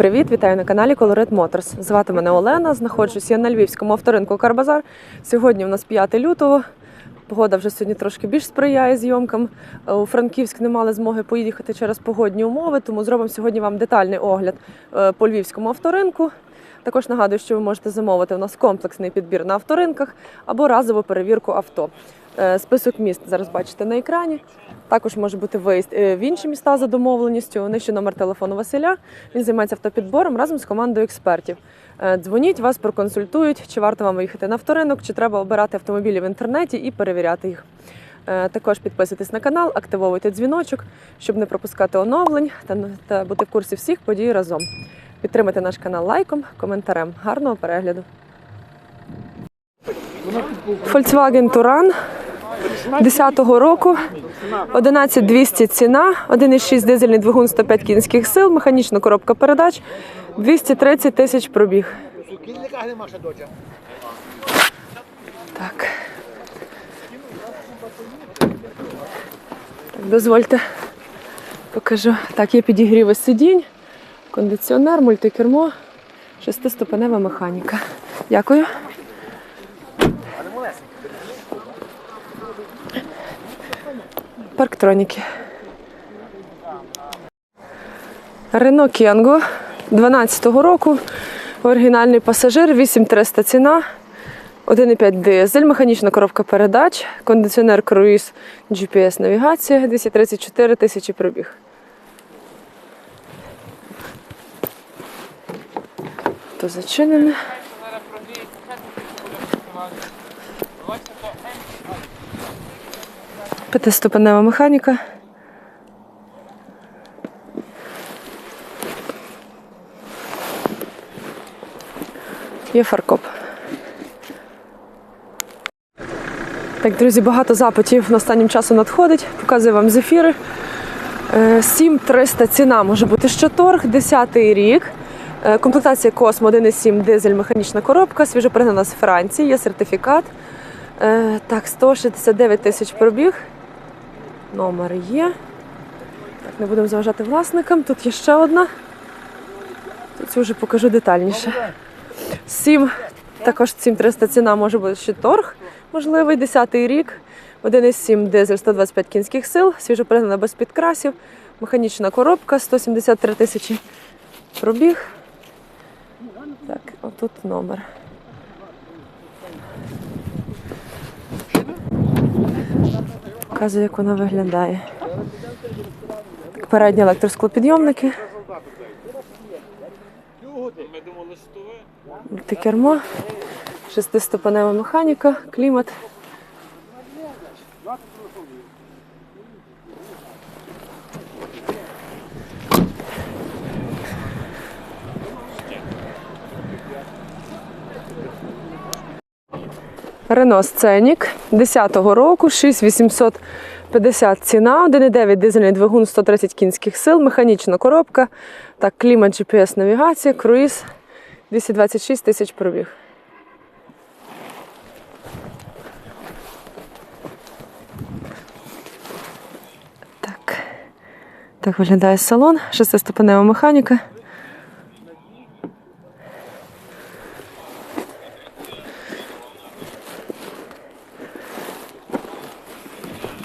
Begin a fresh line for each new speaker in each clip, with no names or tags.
Привіт, вітаю на каналі Colored Motors. Звати мене Олена. Знаходжусь я на львівському авторинку Карбазар. Сьогодні у нас 5 лютого. Погода вже сьогодні трошки більш сприяє зйомкам. Е, У Франківськ не мали змоги поїхати через погодні умови, тому зробимо сьогодні вам детальний огляд е, по львівському авторинку. Також нагадую, що ви можете замовити у нас комплексний підбір на авторинках або разову перевірку авто. Е, Список міст зараз бачите на екрані. Також може бути виїзд е, в інші міста за домовленістю. Нижче номер телефону Василя. Він займається автопідбором разом з командою експертів. Е, Дзвоніть, вас проконсультують, чи варто вам виїхати на авторинок, чи треба обирати автомобілі в інтернеті і перевіряти їх. Також підписуйтесь на канал, активовуйте дзвіночок, щоб не пропускати оновлень та бути в курсі всіх подій разом. Підтримайте наш канал лайком, коментарем. Гарного перегляду. Volkswagen Touran 10-го року. 11200 ціна, 1,6 дизельний двигун 105 кінських сил, механічна коробка передач, 230 тисяч пробіг. Так. Так, дозвольте покажу. Так, є підігріви сидінь, кондиціонер, мультикермо, шестиступенева механіка. Дякую. Парктроніки. Рено Кенго 12-го року. Оригінальний пасажир, 8300 ціна. 1,5 дизель, механічна коробка передач, кондиціонер круїз, GPS навігація, 234 тисячі пробіг. То зачинене. П'ятиступенева механіка. Є фаркоп. Так, друзі, багато запитів останнім часом надходить. Показую вам зефіри. Е, 7300 ціна може бути ще торг, 10-й рік. Е, Комплектація Космо 1,7 дизель, механічна коробка, свіжопригнана з Франції, є сертифікат. Е, Так, 169 тисяч пробіг. Номер є. Так, не будемо заважати власникам. Тут є ще одна. Тут вже покажу детальніше. 7, також 7300 ціна може бути ще торг. Можливий 10-й рік. 1,7 дизель 125 кінських сил, свіжопригнана без підкрасів, механічна коробка, 173 тисячі пробіг. Так, отут номер. Показую, як вона виглядає. Так, передні електросклопідйомники. Мультикермо, шестиступенева механіка, клімат. Рено Сценік 10-го року, 6850 ціна, 1,9 дизельний двигун 130 кінських сил, механічна коробка, так, клімат, GPS навігація, круїз, 226 тисяч пробіг. Так. Так виглядає салон, шестиступенева механіка.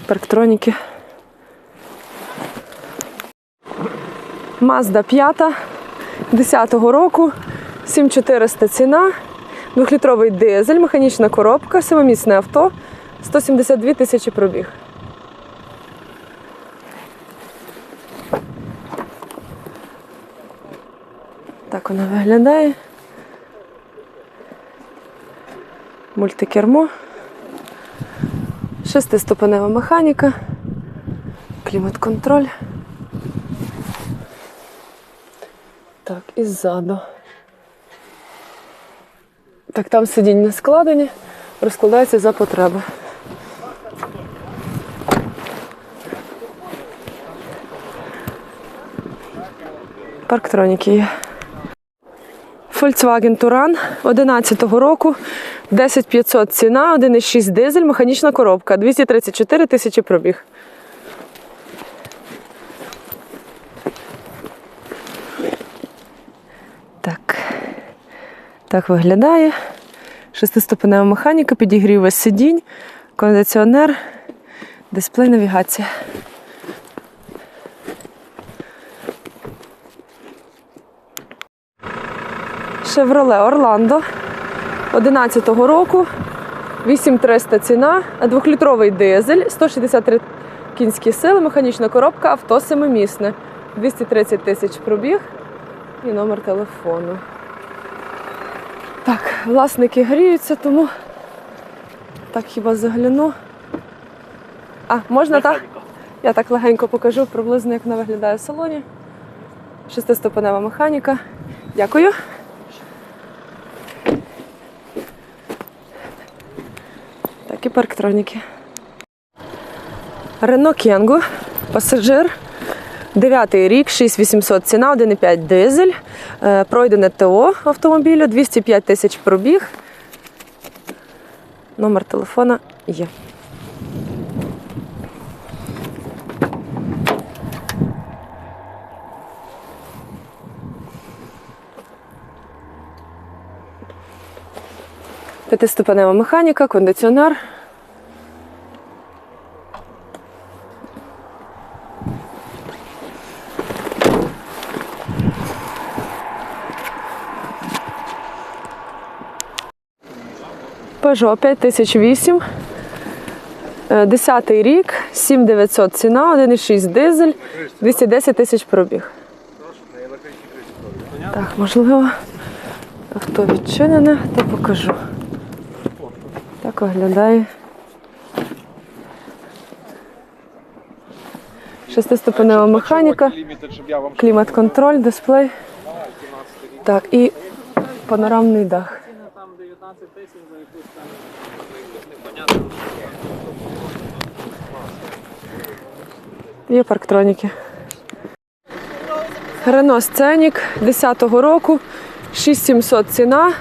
Парктроніки. Mazda 5 10-го року, 7400 ціна, двохлітровий дизель, механічна коробка, семимісне авто, 172 тисячі пробіг. Так вона виглядає. Мультикермо. Шестиступенева механіка, клімат-контроль. Так, і ззаду. Так, там сидіння складені, розкладаються за потреби. Парктроніки є. Volkswagen Touran 11-го року, 10500 ціна, 1,6 дизель, механічна коробка, 234 тисячі пробіг. Так виглядає. Шестиступенева механіка, підігрів сидінь, кондиціонер, дисплей навігація. Chevrolet Orlando 11-го року. 8300 ціна, двохлітровий дизель, 163 кінські сили, механічна коробка, авто семимісне. 230 тисяч пробіг і номер телефону. Так, власники гріються, тому так хіба загляну. А, можна так? Я так легенько покажу приблизно, як вона виглядає в салоні. Шестиступенева механіка. Дякую. Так, і парктроніки. Рено Кенгу, пасажир. Дев'ятий рік, 6800 ціна, 1,5 дизель. Е, Пройдене ТО автомобілю, 205 тисяч пробіг. Номер телефона є. П'ятиступенева механіка, кондиціонер. Peugeot 5008. Е, 10 рік, 7900 ціна, 1,6 дизель, 210 тисяч пробіг. Так, можливо, авто відчинене, то покажу. Так виглядає. Шестиступенева механіка, клімат-контроль, дисплей. Так, і панорамний дах. Є парктроніки. Рено Сценік 10-го року, 6700 ціна,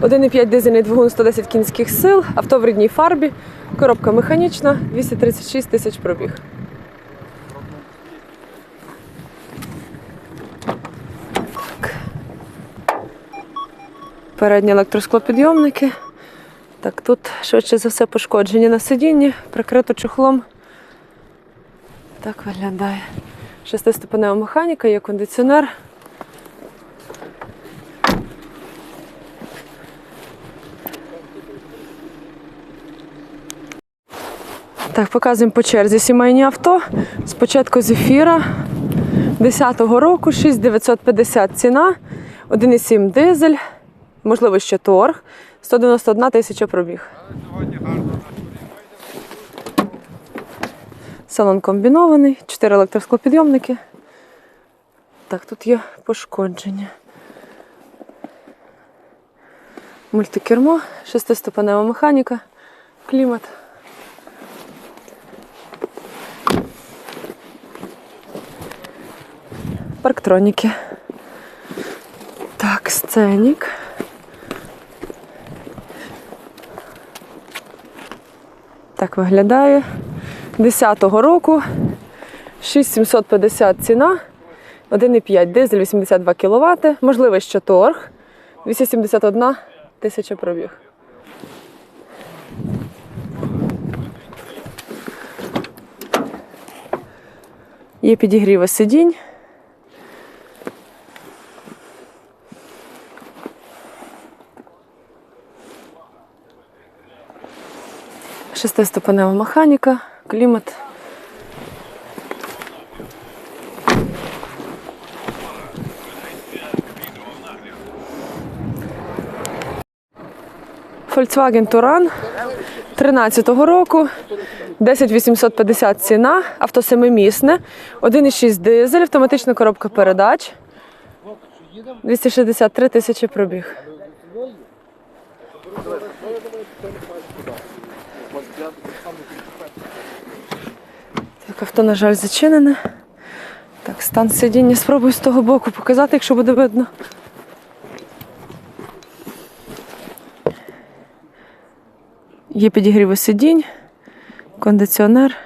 1,5 дизельний двигун 110 кінських сил, авто в рідній фарбі, коробка механічна, 236 тисяч пробіг. Передні електросклопідйомники. Так, тут швидше за все пошкоджені на сидінні, прикрито чохлом. Так виглядає. Шестиступенева механіка, є кондиціонер. Так, показуємо по черзі сімейні авто. Спочатку зефіра 10-го року, 6950 ціна, 1,7 дизель, можливо, ще торг, 191 тисяча пробіг. Салон комбінований, 4 електросклопідйомники. Так, тут є пошкодження. Мультикермо, шестиступенева механіка, клімат. Парктроніки. Так, сценік. Так виглядає. 10-го року. 6750 ціна. 1,5 дизель, 82 кВт. Можливо, ще торг. 271 тисяча пробіг. Є підігріви сидінь. Шестиступенева механіка, клімат. Volkswagen Touran 13-го року, 10850 ціна, авто семимісне, 1,6 дизель, автоматична коробка передач, 263 тисячі пробіг. Так, авто, на жаль, зачинене. Так, стан сидіння спробую з того боку показати, якщо буде видно. Є підігріви сидінь, кондиціонер.